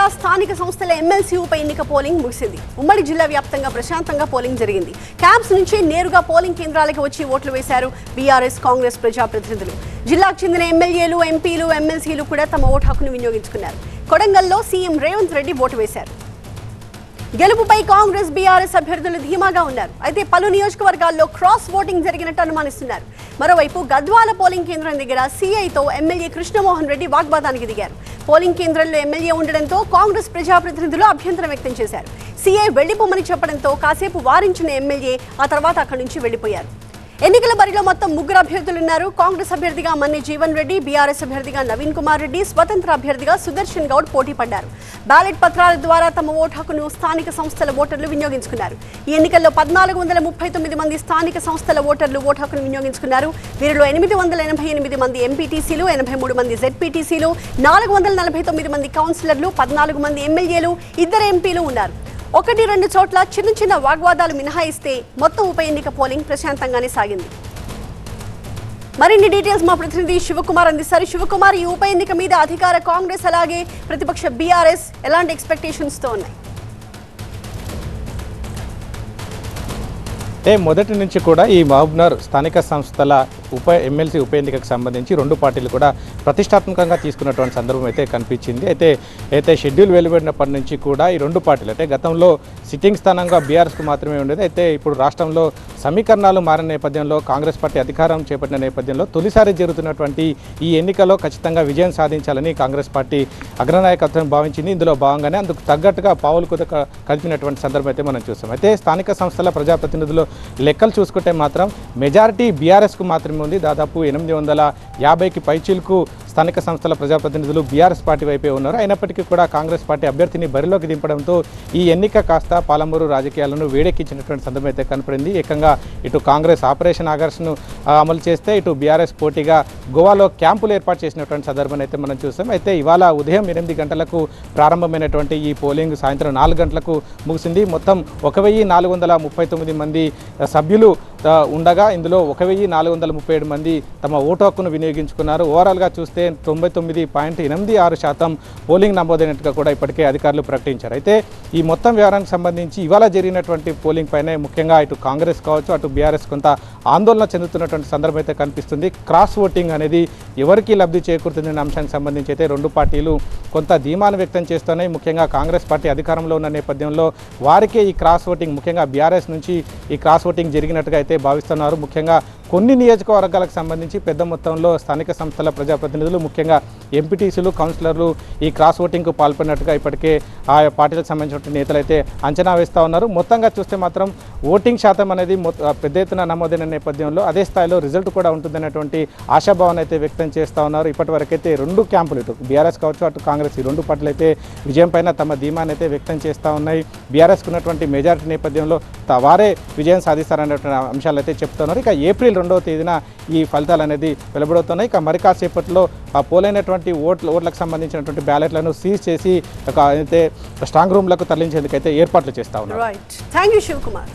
జిల్లా స్థానిక సంస్థల ఎమ్మెల్సీ ఉప ఎన్నిక పోలింగ్ ముగిసింది. ఉమ్మడి జిల్లా వ్యాప్తంగా ప్రశాంతంగా పోలింగ్ జరిగింది. క్యాంప్స్ నుంచి నేరుగా పోలింగ్ కేంద్రాలకు వచ్చి ఓట్లు వేశారు బీఆర్ఎస్ కాంగ్రెస్ ప్రజాప్రతినిధులు. జిల్లాకు చెందిన ఎమ్మెల్యేలు ఎంపీలు ఎమ్మెల్సీలు కూడా తమ ఓటు హక్కును వినియోగించుకున్నారు. కొడంగల్లో సీఎం రేవంత్ రెడ్డి ఓటు వేశారు. గెలుపుపై కాంగ్రెస్ బీఆర్ఎస్ అభ్యర్థులు ధీమాగా ఉన్నారు. అయితే పలు నియోజకవర్గాల్లో క్రాస్ ఓటింగ్ జరిగినట్టు అనుమానిస్తున్నారు. మరోవైపు గద్వాల పోలింగ్ కేంద్రం దగ్గర సీఐతో ఎమ్మెల్యే కృష్ణమోహన్ రెడ్డి వాగ్వాదానికి దిగారు. పోలింగ్ కేంద్రంలో ఎమ్మెల్యే ఉండడంతో కాంగ్రెస్ ప్రజాప్రతినిధులు అభ్యంతరం వ్యక్తం చేశారు. సీఐ వెళ్ళిపోమని చెప్పడంతో కాసేపు వారించిన ఎమ్మెల్యే ఆ తర్వాత అక్కడి నుంచి వెళ్ళిపోయారు ఎన్నికల బరిలో మొత్తం ముగ్గురు అభ్యర్థులున్నారు. కాంగ్రెస్ అభ్యర్థిగా మన్ని జీవన్ రెడ్డి బీఆర్ఎస్ అభ్యర్థిగా నవీన్ కుమార్ రెడ్డి స్వతంత్ర అభ్యర్థిగా సుదర్శన్ గౌడ్ పోటీ పడ్డారు. బ్యాలెట్ పత్రాల ద్వారా తమ ఓటు హక్కును స్థానిక సంస్థల ఓటర్లు వినియోగించుకున్నారు. ఈ ఎన్నికల్లో పద్నాలుగు వందల ముప్పై తొమ్మిది మంది స్థానిక సంస్థల ఓటర్లు ఓటు హక్కును వినియోగించుకున్నారు. వీరిలో ఎనిమిది వందల ఎనభై ఎనిమిది మంది ఎంపీటీసీలు ఎనభై మూడు మంది జెడ్పీటీసీలు నాలుగు వందల నలభై తొమ్మిది మంది కౌన్సిలర్లు పద్నాలుగు మంది ఎమ్మెల్యేలు ఇద్దరు ఎంపీలు ఉన్నారు. ఒకటి రెండు చోట్ల చిన్న చిన్న వాగ్వాదాలు మినహాయిస్తే మొత్తం ఉప ఎన్నిక పోలింగ్ ప్రశాంతంగానే సాగింది. మరిన్ని డీటెయిల్స్ మా ప్రతినిధి శివకుమార్ అందిస్తారు. శివకుమార్ ఈ ఉప ఎన్నిక మీద అధికార కాంగ్రెస్ అలాగే ప్రతిపక్ష బీఆర్ఎస్ ఎలాంటి ఎక్స్పెక్టేషన్స్తో ఉన్నాయి? మొదటి నుంచి కూడా ఈ మహబూబ్నగర్ స్థానిక సంస్థల ఉప ఎమ్మెల్సీ ఉప ఎన్నికకు సంబంధించి రెండు పార్టీలు కూడా ప్రతిష్టాత్మకంగా తీసుకున్నటువంటి సందర్భం అయితే కనిపించింది. అయితే అయితే షెడ్యూల్ వెలువడినప్పటి నుంచి కూడా ఈ రెండు పార్టీలు అంటే గతంలో సిట్టింగ్ స్థానంగా బీఆర్ఎస్కు మాత్రమే ఉండేది అయితే ఇప్పుడు రాష్ట్రంలో సమీకరణాలు మారిన నేపథ్యంలో కాంగ్రెస్ పార్టీ అధికారం చేపట్టిన నేపథ్యంలో తొలిసారి జరుగుతున్నటువంటి ఈ ఎన్నికలో ఖచ్చితంగా విజయం సాధించాలని కాంగ్రెస్ పార్టీ అగ్రనాయకత్వం భావించింది. ఇందులో భాగంగానే అందుకు తగ్గట్టుగా పావులు కుదక కలిపినటువంటి సందర్భం అయితే మనం చూస్తాం అయితే స్థానిక సంస్థల ప్రజాప్రతినిధులు లెక్కలు చూసుకుంటే మాత్రం మెజారిటీ బీఆర్ఎస్కు మాత్రమే ఉంది. దాదాపు ఎనిమిది వందల యాభైకి పైచీలకు స్థానిక సంస్థల ప్రజాప్రతినిధులు బీఆర్ఎస్ పార్టీ వైపే ఉన్నారు. అయినప్పటికీ కూడా కాంగ్రెస్ పార్టీ అభ్యర్థిని బరిలోకి దింపడంతో ఈ ఎన్నిక కాస్త పాలమూరు రాజకీయాలను వేడెక్కించినటువంటి సందర్భం అయితే కనపడింది. ఏకంగా ఇటు కాంగ్రెస్ ఆపరేషన్ ఆగర్స్ను అమలు చేస్తే ఇటు బీఆర్ఎస్ పోటీగా గోవాలో క్యాంపులు ఏర్పాటు చేసినటువంటి సందర్భాన్ని అయితే మనం చూసాం. అయితే ఇవాళ ఉదయం ఎనిమిది గంటలకు ప్రారంభమైనటువంటి ఈ పోలింగ్ సాయంత్రం నాలుగు గంటలకు ముగిసింది. మొత్తం ఒక వెయ్యి నాలుగు వందల ముప్పై తొమ్మిది మంది సభ్యులు ఉండగా ఇందులో ఒక వెయ్యి నాలుగు వందల ముప్పై ఏడు మంది తమ ఓటు హక్కును వినియోగించుకున్నారు. ఓవరాల్గా చూస్తే తొంభై తొమ్మిది పాయింట్ ఎనిమిది ఆరు శాతం పోలింగ్ నమోదైనట్టుగా కూడా ఇప్పటికే అధికారులు ప్రకటించారు. అయితే ఈ మొత్తం వ్యవహారానికి సంబంధించి ఇవాళ జరిగినటువంటి పోలింగ్ పైన ముఖ్యంగా ఇటు కాంగ్రెస్ కావచ్చు అటు బీఆర్ఎస్ కొంత ఆందోళన చెందుతున్నటువంటి సందర్భం అయితే కనిపిస్తుంది. క్రాస్ ఓటింగ్ అనేది ఎవరికి లబ్ధి చేకూరుతుందనే అంశానికి సంబంధించి అయితే రెండు పార్టీలు కొంత ధీమాను వ్యక్తం చేస్తున్నాయి. ముఖ్యంగా కాంగ్రెస్ పార్టీ అధికారంలో ఉన్న నేపథ్యంలో వారికే ఈ క్రాస్ ఓటింగ్ ముఖ్యంగా బీఆర్ఎస్ నుంచి ఈ క్రాస్ ఓటింగ్ జరిగినట్టుగా అయితే భావిస్తున్నారు. ముఖ్యంగా కొన్ని నియోజకవర్గాలకు సంబంధించి పెద్ద మొత్తంలో స్థానిక సంస్థల ప్రజాప్రతినిధులు ముఖ్యంగా ఎంపీటీసీలు కౌన్సిలర్లు ఈ క్రాస్ ఓటింగ్కు పాల్పడినట్టుగా ఇప్పటికే ఆయా పార్టీలకు సంబంధించిన నేతలు అయితే అంచనా వేస్తూ ఉన్నారు. మొత్తంగా చూస్తే మాత్రం ఓటింగ్ శాతం అనేది పెద్ద ఎత్తున నమోదైన నేపథ్యంలో అదే స్థాయిలో రిజల్ట్ కూడా ఉంటుందనేటువంటి ఆశాభావాన్ని అయితే వ్యక్తం చేస్తూ ఉన్నారు. ఇప్పటివరకైతే రెండు క్యాంపులు ఇటు బీఆర్ఎస్ కావచ్చు అటు కాంగ్రెస్ ఈ రెండు పార్టీలు అయితే విజయం పైన తమ ధీమాన్ని అయితే వ్యక్తం చేస్తూ ఉన్నాయి. బీఆర్ఎస్కు ఉన్నటువంటి మెజారిటీ నేపథ్యంలో వారే విజయం సాధిస్తారనేటువంటి అంశాలు అయితే చెప్తున్నారు. ఇక ఏప్రిల్ రెండవ తేదీన ఈ ఫలితాలు అనేది వెలువడుతున్నాయి. ఇక మరి కాసేపట్లో ఆ పోలైనటువంటి ఓట్ల ఓట్లకు సంబంధించినటువంటి బ్యాలెట్లను సీజ్ చేసి ఒక అయితే స్ట్రాంగ్ రూమ్లకు తరలించేందుకైతే ఏర్పాట్లు చేస్తా ఉన్నారు. Thank you Shivakumar